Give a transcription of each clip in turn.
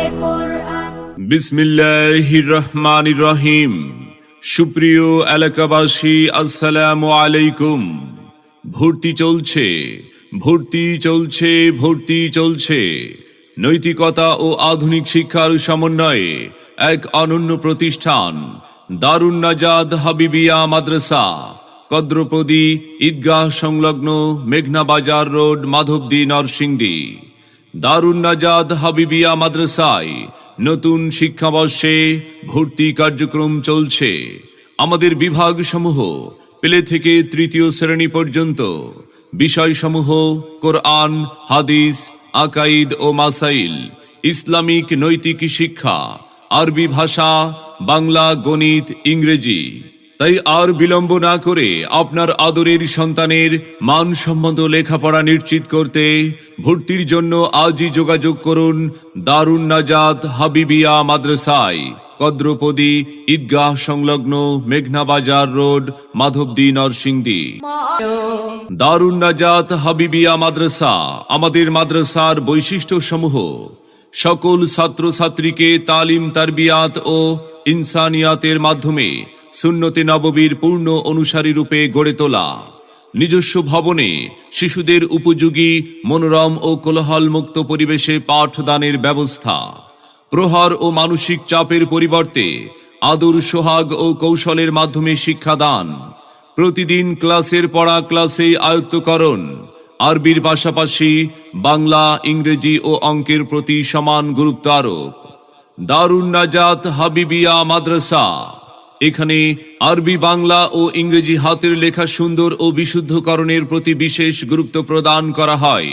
হবে কোরআন। বিসমিল্লাহির রহমানির রহিম সুপ্রিয় এলাকাবাসী, আসসালামু আলাইকুম। ভর্তি চলছে ভর্তি চলছে ভর্তি চলছে। নৈতিকতা ও আধুনিক শিক্ষার সমন্বয়ে এক অনন্য প্রতিষ্ঠান দারুণ নাজাদ হাবিবিয়া মাদ্রাসা, কদ্রপদী ঈদগাহ সংলগ্ন মেঘনা বাজার রোড, মাধবদী নরসিংদী। দারুণ নাজাদ হাবিবিয়া মাদ্রাসায় নতুন শিক্ষাবর্ষে ভর্তি কার্যক্রম চলছে। আমাদের বিভাগসমূহ প্লে থেকে তৃতীয় শ্রেণি পর্যন্ত। বিষয়সমূহ কোরআন, হাদিস, আকাইদ ও মাসাইল, ইসলামিক নৈতিক শিক্ষা, আরবি ভাষা, বাংলা, গণিত, ইংরেজি। তাই আর বিলম্ব না করে আপনার আদরের সন্তানের মান মানসম্মত লেখাপড়া নিশ্চিত করতে ভর্তির জন্য আজই যোগাযোগ করুন দারুণ নাজাদ হাবিবিয়া মাদ্রাসায়, কদ্রপদী ঈদগাহ সংলগ্ন মেঘনা বাজার রোড, মাধবদী নরসিংদী। দারুণ নাজাত হাবিবিয়া মাদ্রাসা আমাদের মাদ্রাসার বৈশিষ্ট্য সমূহ সকল ছাত্রছাত্রীকে তালিম, তারবিয়াত ও ইনসানিয়াতের মাধ্যমে সুন্নতে নববীর পূর্ণ অনুসারী রূপে গড়ে তোলা। নিজস্ব ভবনে শিশুদের উপযোগী, মনোরম ও কোলাহল মুক্ত পরিবেশে পাঠদানের ব্যবস্থা। প্রহার ও মানসিক চাপের পরিবর্তে আদর, সোহাগ ও কৌশলের মাধ্যমে শিক্ষাদান। প্রতিদিন ক্লাসের পড়া ক্লাসে আয়ত্তকরণ। আরবির পাশাপাশি বাংলা, ইংরেজি ও অঙ্কের প্রতি সমান গুরুত্ব আরোপ। দারুণ নাজাত হাবিবিয়া মাদ্রাসা। এখানে আরবি, বাংলা ও ইংরেজি হাতের লেখা সুন্দর ও বিশুদ্ধকরণের প্রতি বিশেষ গুরুত্ব প্রদান করা হয়।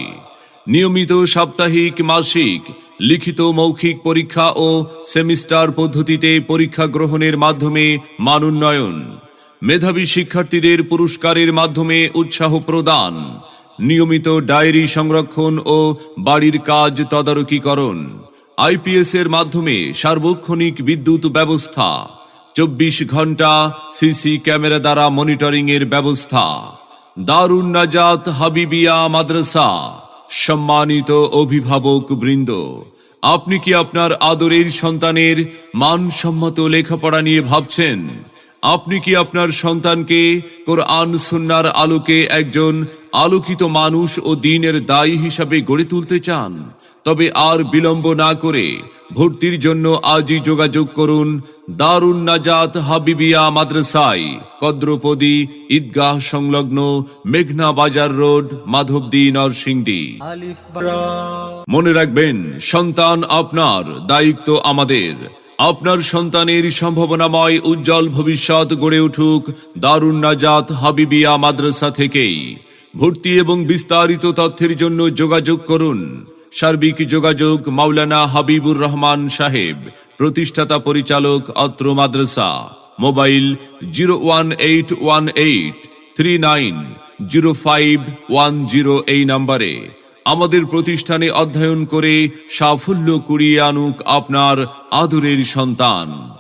নিয়মিত সাপ্তাহিক, মাসিক, লিখিত মৌখিক পরীক্ষা ও সেমিস্টার পদ্ধতিতে পরীক্ষা গ্রহণের মাধ্যমে মানোন্নয়ন। মেধাবী শিক্ষার্থীদের পুরস্কারের মাধ্যমে উৎসাহ প্রদান। নিয়মিত ডায়েরি সংরক্ষণ ও বাড়ির কাজ তদারকিকরণ। আইপিএস এর মাধ্যমে সার্বক্ষণিক বিদ্যুৎ ব্যবস্থা। চব্বিশ ঘণ্টা সিসি ক্যামেরা দ্বারা মনিটরিং এর ব্যবস্থা। দারুণ নাজাত হাবিবিয়া মাদ্রাসা। সম্মানিত অভিভাবক বৃন্দ, আপনি কি আপনার আদরের সন্তানের মানসম্মত লেখাপড়া নিয়ে ভাবছেন? আপনি কি আপনার সন্তানকে কোরআন সুন্নার আলোকে একজন আলোকিত মানুষ ও দিনের দায়ী হিসাবে গড়ে তুলতে চান? তবে আর বিলম্ব না করে ভর্তির জন্য আজই যোগাযোগ করুন দারুণ নাজাত হাবিবিয়া মাদ্রাসায় কদ্রপদী ঈদগাহ সংলগ্ন মেঘনা বাজার রোড মাধবদী নরসিংদী। মনে রাখবেন সন্তান আপনার দায়িত্ব আমাদের। আপনার সন্তানের সম্ভাবনাময় উজ্জ্বল ভবিষ্যৎ গড়ে উঠুক দারুণ নাজাত হাবিবিয়া মাদ্রাসা থেকেই। ভর্তি এবং বিস্তারিত তথ্যের জন্য যোগাযোগ করুন সার্বিক যোগাযোগ মাওলানা হাবিবুর রহমান সাহেব, প্রতিষ্ঠাতা পরিচালক অত্র মাদ্রাসা, mobile zero one eight one eight three nine zero five one zero এই নাম্বারে। আমাদের প্রতিষ্ঠানে অধ্যয়ন করে সাফল্য কুড়িয়ে আনুক আপনার আদরের সন্তান।